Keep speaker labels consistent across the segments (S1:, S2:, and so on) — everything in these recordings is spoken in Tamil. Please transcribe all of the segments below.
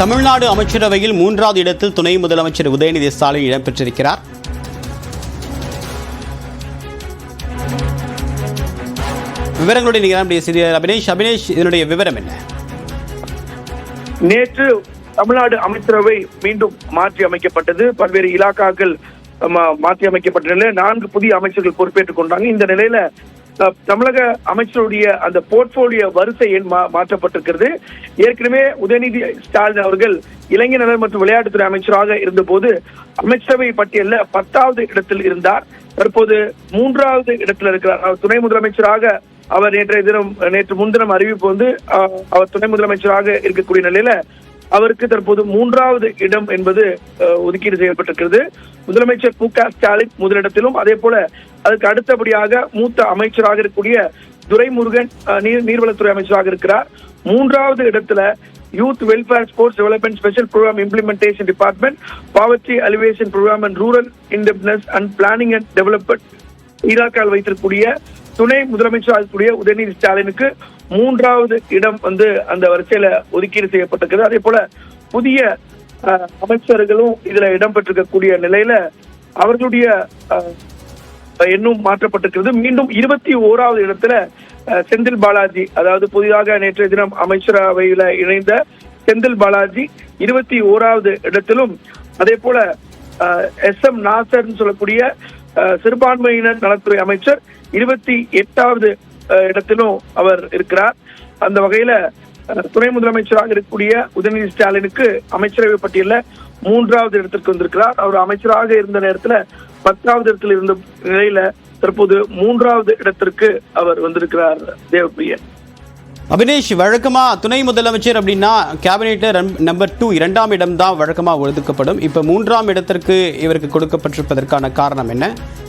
S1: தமிழ்நாடு அமைச்சரவையில் மூன்றாவது இடத்தில் துணை முதலமைச்சர் உதயநிதி ஸ்டாலின் இடம்பெற்றிருக்கிறார். விவரங்களுடைய நீங்கள் நம்முடைய அபினேஷ். அபினேஷ் இதனுடைய விவரம் என்ன?
S2: நேற்று தமிழ்நாடு அமைச்சரவை மீண்டும் மாற்றி அமைக்கப்பட்டது. பல்வேறு இலாக்காக்கள் மாற்றி அமைக்கப்பட்ட நிலையில நான்கு புதிய அமைச்சர்கள் பொறுப்பேற்றுக் கொண்டாங்க. இந்த நிலையில தமிழக அமைச்சருடைய அந்த போர்ட்போலியோ வரிசை எண் மாற்றப்பட்டிருக்கிறது. ஏற்கனவே உதயநிதி ஸ்டாலின் அவர்கள் இளைஞர் நலன் மற்றும் விளையாட்டுத்துறை அமைச்சராக இருந்தபோது அமைச்சரவை பட்டியலில் பத்தாவது இடத்தில் இருந்தார். தற்போது மூன்றாவது இடத்தில் இருக்கிறார். துணை முதலமைச்சராக அவர் நேற்றைய தினம் நேற்று முன்தினம் அறிவிப்பு வந்து அவர் துணை முதலமைச்சராக இருக்கக்கூடிய நிலையில அவருக்கு தற்போது மூன்றாவது இடம் என்பது ஒதுக்கீடு செய்யப்பட்டிருக்கிறது. முதலமைச்சர் மு க ஸ்டாலின் முதலிடத்திலும் அதே போல அதுக்கு அடுத்தபடியாக மூத்த அமைச்சராக இருக்கக்கூடிய துரைமுருகன் நீர் நீர்வளத்துறை அமைச்சராக இருக்கிறார். மூன்றாவது இடத்துல youth welfare sports development special program implementation department poverty alleviation program and rural indebtedness and planning and development ஈராக்கால் வைத்திருக்கக்கூடிய துணை முதலமைச்சராக ஆகக்கூடிய உதயநிதி ஸ்டாலினுக்கு மூன்றாவது இடம் வந்து அந்த வரிசையில ஒதுக்கீடு செய்யப்பட்டிருக்கிறது அதே போல புதிய அமைச்சர்களும் இதுல இடம்பெற்றிருக்கக்கூடிய நிலையில அவர்களுடைய எண்ணும் மாற்றப்பட்டிருக்கிறது. மீண்டும் இருபத்தி ஓராவது இடத்துல செந்தில் பாலாஜி அதாவது புதிதாக நேற்றைய தினம் அமைச்சரவையில இணைந்த செந்தில் பாலாஜி இருபத்தி ஓராவது இடத்திலும் அதே போல எஸ் எம் நாசர்னு சொல்லக்கூடிய சிறுபான்மையினர் நலத்துறை அமைச்சர் இருபத்தி எட்டாவது இடத்திலும் அவர் இருக்கிறார். அந்த வகையில அஹ், துணை முதலமைச்சராக இருக்கக்கூடிய உதயநிதி ஸ்டாலினுக்கு அமைச்சரவை பட்டியல மூன்றாவது இடத்திற்கு வந்திருக்கிறார். அவர் அமைச்சராக இருந்த நேரத்துல பத்தாவது இடத்தில் இருந்த நிலையில தற்போது மூன்றாவது இடத்திற்கு அவர் வந்திருக்கிறார் தேவப்பிரியன்.
S1: அபினேஷ் வழக்கமா துணை முதலமைச்சர் அப்படின்னா கேபினெட்ல நம்பர் டூ இரண்டாம் இடம் தான் வழக்கமா ஒதுக்கப்படும். இப்ப மூன்றாம் இடத்திற்கு இவருக்கு கொடுக்கப்பட்டிருப்பதற்கான காரணம் என்ன?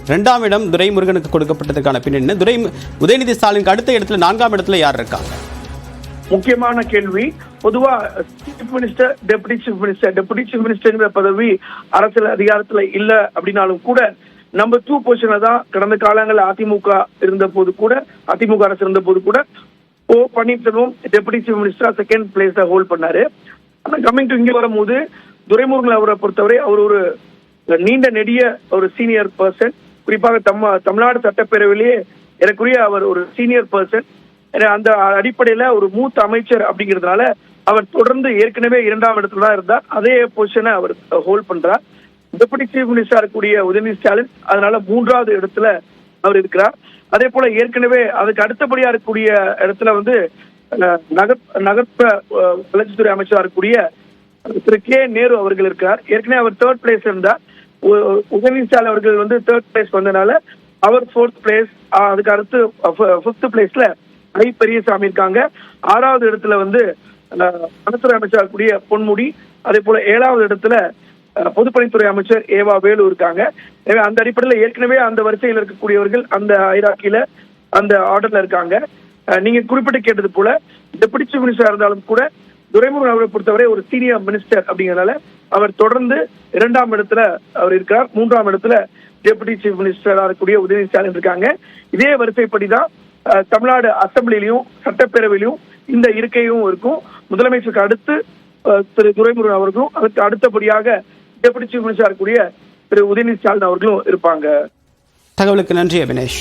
S1: இரண்டாம் இடம் துரைமுருகனுக்கு கொடுக்கப்பட்டதற்கான பின் என்ன? துரை உதயநிதி ஸ்டாலினுக்கு அடுத்த இடத்துல நான்காம் இடத்துல யார் இருக்காங்க?
S2: முக்கியமான கேள்வி. பொதுவா chief minister deputy chief minister deputy chief மினிஸ்டர்ங்கிற பதவி அரசியல் அதிகாரத்துல இல்ல அப்படின்னாலும் கூட நம்பர் டூ பொசிஷன்ல தான் கடந்த காலங்களில் அதிமுக இருந்த போது கூட அதிமுக அரசு இருந்த போது கூட ஓ பன்னீர்செல்வம் டெபுட்டி சீஃப் மினிஸ்டரா செகண்ட் பிளேஸ் ஹோல்ட் பண்ணாரு. ஆனா கம்மிங் டு இங்கே வரும்போது துரைமுருகன் அவரை பொறுத்தவரை அவர் ஒரு நீண்ட நெடிய ஒரு சீனியர் பர்சன் குறிப்பாக தம்ம தமிழ்நாடு சட்டப்பேரவையிலேயே எனக்குரிய அவர் ஒரு சீனியர் பர்சன் அந்த அடிப்படையில ஒரு மூத்த அமைச்சர் அப்படிங்கிறதுனால அவர் தொடர்ந்து ஏற்கனவே இரண்டாம் இடத்துல தான் இருந்தார். அதே பொசிஷனை அவர் ஹோல்ட் பண்றார். டெபுட்டி சீஃப் மினிஸ்டர் இருக்கக்கூடிய உதயநிதி ஸ்டாலின் அதனால மூன்றாவது இடத்துல அவர் இருக்கிறார். அதே போல ஏற்கனவே அதுக்கு அடுத்தபடியா இருக்கக்கூடிய இடத்துல வந்து நகர் நகர்ப்புற வளர்ச்சித்துறை அமைச்சராக இருக்கக்கூடிய திரு கே நேரு அவர்கள் இருக்கிறார். ஏற்கனவே அவர் தேர்ட் பிளேஸ் இருந்தார். உ- ஸ்டாலின் அவர்கள் வந்து தேர்ட் பிளேஸ் வந்தனால அவர் ஃபோர்த் பிளேஸ் அதுக்கு அடுத்து ஃபிஃப்த் பிளேஸ்ல ஐ பெரியசாமி இருக்காங்க. ஆறாவது இடத்துல வந்து வனத்துறை அமைச்சராக கூடிய பொன்முடி அதே போல ஏழாவது இடத்துல பொதுப்பணித்துறை அமைச்சர் ஏவா வேலு இருக்காங்க. எனவே அந்த அடிப்படையில் ஏற்கனவே அந்த வரிசையில் இருக்கக்கூடியவர்கள் அந்த ஐராக்கியில அந்த ஆர்டர்ல இருக்காங்க. நீங்க குறிப்பிட்டு கேட்டது போல டெபுட்டி சீஃப் மினிஸ்டரா இருந்தாலும் கூட துரைமுருகன் அவரை பொறுத்தவரை ஒரு சீனியர் மினிஸ்டர் அப்படிங்கறதுனால அவர் தொடர்ந்து இரண்டாம் இடத்துல அவர் இருக்கிறார். மூன்றாம் இடத்துல டெபுட்டி சீஃப் மினிஸ்டரா இருக்கக்கூடிய உதயநிதி ஸ்டாலின் இருக்காங்க. இதே வரிசைப்படிதான் தமிழ்நாடு அசம்பிளிலையும் சட்டப்பேரவையிலும் இந்த இருக்கையும் இருக்கும். முதலமைச்சருக்கு அடுத்து திரு துரைமுருகன் அவர்களும் அதுக்கு அடுத்தபடியாக டெபுட்டி சீஃப் மினிஸ்டரா இருக்கக்கூடிய திரு உதயநிதி ஸ்டாலின் அவர்களும் இருப்பாங்க.
S1: தகவலுக்கு நன்றி அபினேஷ்.